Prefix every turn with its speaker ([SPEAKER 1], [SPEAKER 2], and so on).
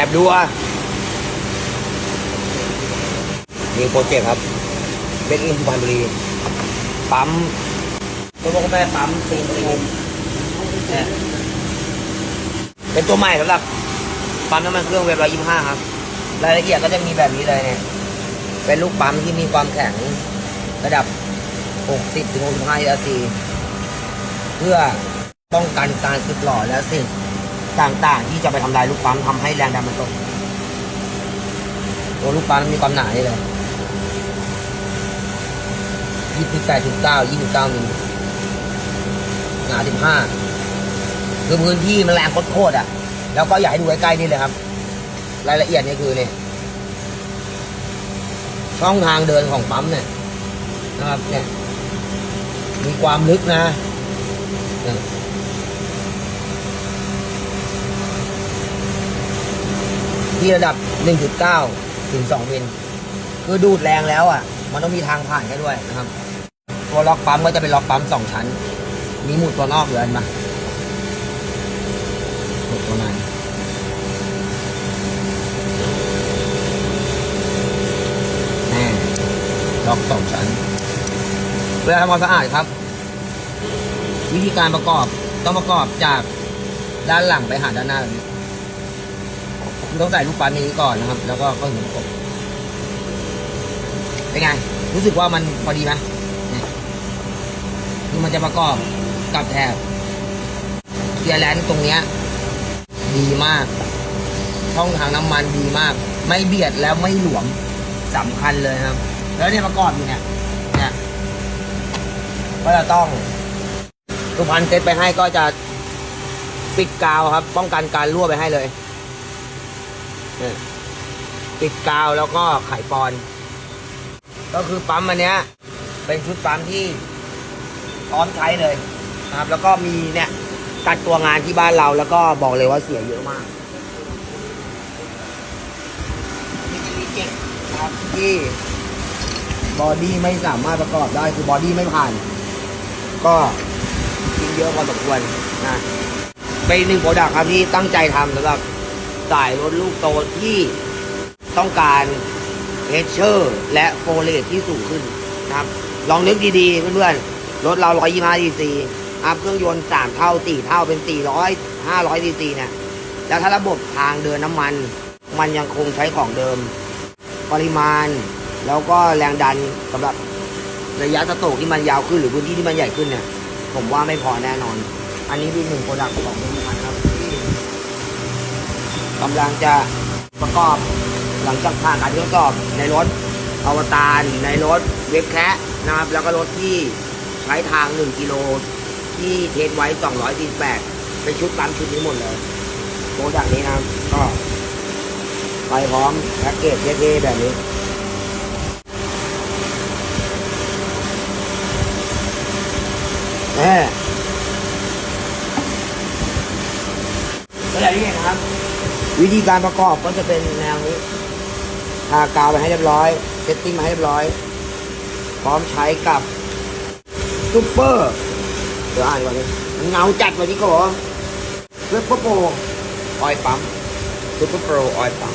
[SPEAKER 1] อบดูอะนี่โปรเจกต์ครับเป็นอินสุพรรณบุรีปั๊มตัวพ่อแม่ปั๊มซีนซีนเนี่ยเป็นตัวใหม่สำหรับปั๊มน้ำมันเครื่องเวฟร้อยยี่ห้าครับ รายละเอียดก็จะมีแบบนี้เลยเนี่ย เป็นลูกปั๊มที่มีความแข็งระดับ 60ถึง65 ERC เพื่อป้องกันการสึกหล่อและสิ่ง ต่างๆ ที่จะไปทำลายลูกปั๊มทำให้แรงดันมันตกตัวลูกปั๊มมีความหนานี่เลย28ถึง9 29มิลหนา15คือพื้นที่มันแรงโคตรๆอะ แล้วก็อยากให้ดูใกล้ๆนี่เลยครับ รายละเอียดนี่คือเนี่ยช่องทางเดินของปั๊มเนี่ยนะครับเนี่ยมีความลึกนะเนี่ย ที่ระดับ 1.9 ถึง2มิลคือดูดแรงแล้วอะ มันต้องมีทางผ่านให้ด้วยนะครับ ตัวล็อกปั๊มก็จะเป็นล็อกปั๊มสองชั้น มีหมุดตัวนอกเหลือเห็นปะหมุดตัวในแน่ล็อกสองชั้น เวลาทำความสะอาดครับ วิธีการประกอบต้องประกอบจากด้านหลังไปหาด้านหน้าแบบนี้ ต้องใส่ลูกปันนี้ก่อนนะครับ แล้วก็เข้าถึงประกบเป็นไง รู้สึกว่ามันพอดีไหมนี่ยคือมันจะประกอบกับแถบเกียร์แลนด์ตรงเนี้ย ดีมาก ช่องทางน้ำมันดีมาก ไม่เบียดแล้วไม่หลวมสำคัญเลยครับ แล้วเนี่ยประกอบอยู่เนี่ยเนี่ยก็จะต้องสุพรรณเซตไปให้ก็จะปิดกาวครับ ป้องกันการรั่วไปให้เลย นี่ยปิดกาวแล้วก็ไขปอน ก็คือปั๊มอันเนี้ย เป็นชุดปั๊มที่พร้อมใช้เลยนะครับ แล้วก็มีเนี่ยตัดตัวงานที่บ้านเราแล้วก็บอกเลยว่าเสียเยอะมากนี่จะมีเจ็ดนะครับที่บอดี้ไม่สามารถประกอบได้คือบอดี้ไม่ผ่าน ก็ทิ้งเยอะพอสมควรนะเป็นอีกหนึ่งโปรดักต์ครับที่ตั้งใจทำสำหรับ สายรถลูกโตที่ต้องการเพชเชอร์ และโฟเลตที่สูงขึ้นนะครับ ลองนึกดีๆ เพื่อนๆ รถเรา 125 cc อัพเครื่องยนต์ 3 เท่า 4 เท่าเป็น 400 500 cc เนี่ย แล้วถ้าระบบทางเดินน้ำมัน มันยังคงใช้ของเดิม ปริมาณ แล้วก็แรงดันสำหรับระยะสโตกที่มันยาวขึ้นหรือพื้นที่ที่มันใหญ่ขึ้นเนี่ย ผมว่าไม่พอแน่นอน อันนี้เป็นหนึ่งโปรดักต์ของพันครับ กำลังจะประกอบหลังจากผ่านการทดสอบในรถอวตารในรถเว็บแคะนะครับ แล้วก็รถที่ใช้ทาง 1 กิโล ที่เทสไว้ 248 เป็นชุดตามชุดนี้หมดเลยโปรดักนี้นะครับก็ไปพร้อมแพ็กเกจเท่ๆแบบนี้แม่ก็อย่างที่เห็นนะครับ วิธีการประกอบก็จะเป็นแนวนี้ทากาวไปให้เรียบร้อย เซตติ้งมาให้เรียบร้อย พร้อมใช้กับซูปเปอร์เดี๋ยวอ่านก่อนเลยมันเงาจัดวันนี้ก็บอกซูเปอร์โปรออยปั๊มซูปเปอร์โปรออยปั๊ม